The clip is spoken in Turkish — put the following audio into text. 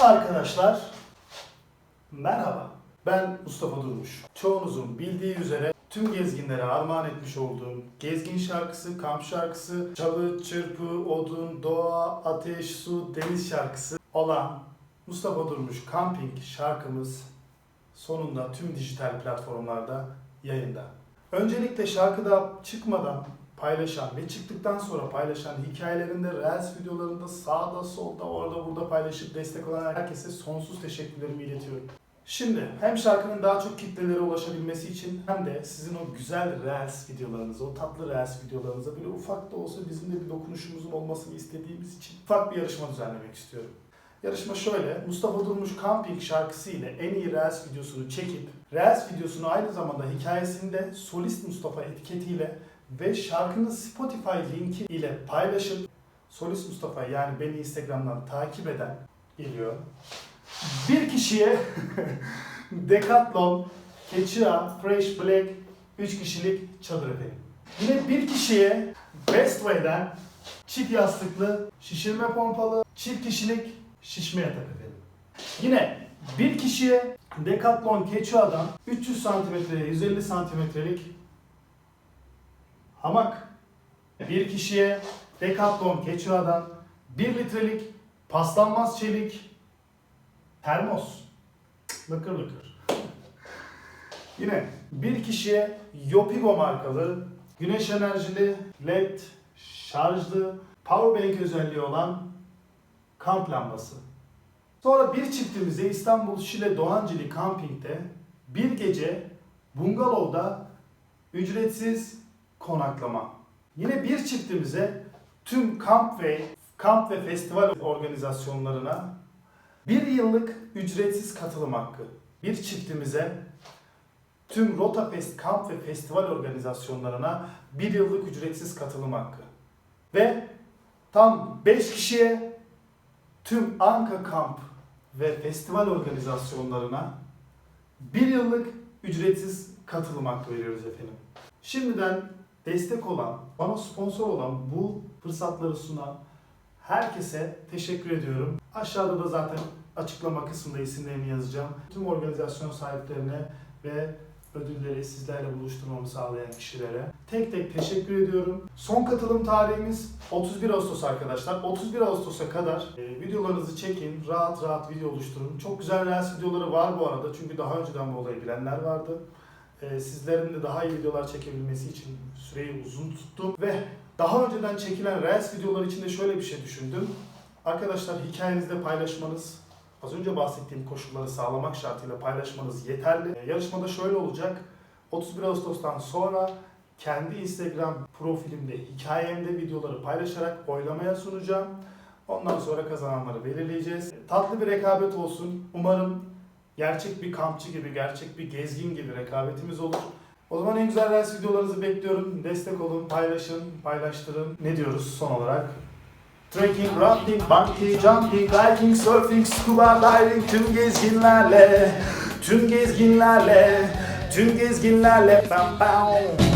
Arkadaşlar merhaba. Ben Mustafa Durmuş. Çoğunuzun bildiği üzere tüm gezginlere armağan etmiş olduğum gezgin şarkısı, kamp şarkısı, çalı, çırpı, odun, doğa, ateş, su, deniz şarkısı olan Mustafa Durmuş Camping şarkımız sonunda tüm dijital platformlarda yayında. Öncelikle şarkıda çıkmadan paylaşan ve çıktıktan sonra paylaşan hikayelerinde, reels videolarında sağda solda orada burada paylaşıp destek olan herkese sonsuz teşekkürlerimi iletiyorum. Şimdi hem şarkının daha çok kitlelere ulaşabilmesi için hem de sizin o güzel reels videolarınıza, o tatlı reels videolarınıza böyle ufak da olsa bizim de bir dokunuşumuzun olmasını istediğimiz için ufak bir yarışma düzenlemek istiyorum. Yarışma şöyle, Mustafa Durmuş Camping şarkısı ile en iyi Reels videosunu çekip, Reels videosunu aynı zamanda hikayesinde Solist Mustafa etiketiyle ve şarkının Spotify linki ile paylaşıp, Solist Mustafa yani beni Instagram'dan takip eden geliyor. Bir kişiye Decathlon, Keçia, Fresh Black 3 kişilik çadır efendim. Yine bir kişiye Bestway'den çift yastıklı, şişirme pompalı, çift kişilik şişme yatak efendim. Yine bir kişiye Decathlon Keçia'dan 300 santimetreye 150 santimetrelik hamak. Bir kişiye Decathlon Keçia'dan 1 litrelik paslanmaz çelik termos. Lıkır lıkır. Yine bir kişiye Yopigo markalı güneş enerjili led şarjlı powerbank özelliği olan kamp lambası. Sonra bir çiftimize İstanbul Şile Doğancili Camping'de bir gece bungalovda ücretsiz konaklama. Yine bir çiftimize tüm kamp ve kamp ve festival organizasyonlarına bir yıllık ücretsiz katılım hakkı. Bir çiftimize tüm Rotafest kamp ve festival organizasyonlarına bir yıllık ücretsiz katılım hakkı. Ve tam 5 kişiye tüm Anka kamp ve festival organizasyonlarına bir yıllık ücretsiz katılım hakkı veriyoruz efendim. Şimdiden destek olan, bana sponsor olan bu fırsatları sunan herkese teşekkür ediyorum. Aşağıda da zaten açıklama kısmında isimlerini yazacağım. Tüm organizasyon sahiplerine ve ödülleri sizlerle buluşturmamı sağlayan kişilere tek tek teşekkür ediyorum. Son katılım tarihimiz 31 Ağustos arkadaşlar. 31 Ağustos'a kadar e, videolarınızı çekin, rahat rahat video oluşturun. Çok güzel reels videoları var bu arada çünkü daha önceden bu olayı bilenler vardı. E, sizlerin de daha iyi videolar çekebilmesi için süreyi uzun tuttum ve daha önceden çekilen reels videolar için de şöyle bir şey düşündüm. Arkadaşlar hikayenizde paylaşmanız, az önce bahsettiğim koşulları sağlamak şartıyla paylaşmanız yeterli. Ee, Yarışmada şöyle olacak. 31 Ağustos'tan sonra kendi Instagram profilimde, hikayemde videoları paylaşarak oylamaya sunacağım. Ondan sonra kazananları belirleyeceğiz. Tatlı bir rekabet olsun. Umarım gerçek bir kampçı gibi, gerçek bir gezgin gibi rekabetimiz olur. O zaman en güzel reels videolarınızı bekliyorum. Destek olun, paylaşın, paylaştırın. Ne diyoruz son olarak? Trekking, rafting, bungee jumping, hiking, surfing, scuba diving tüm gezginlerle, tüm gezginlerle, tüm gezginlerle. Bam, bam.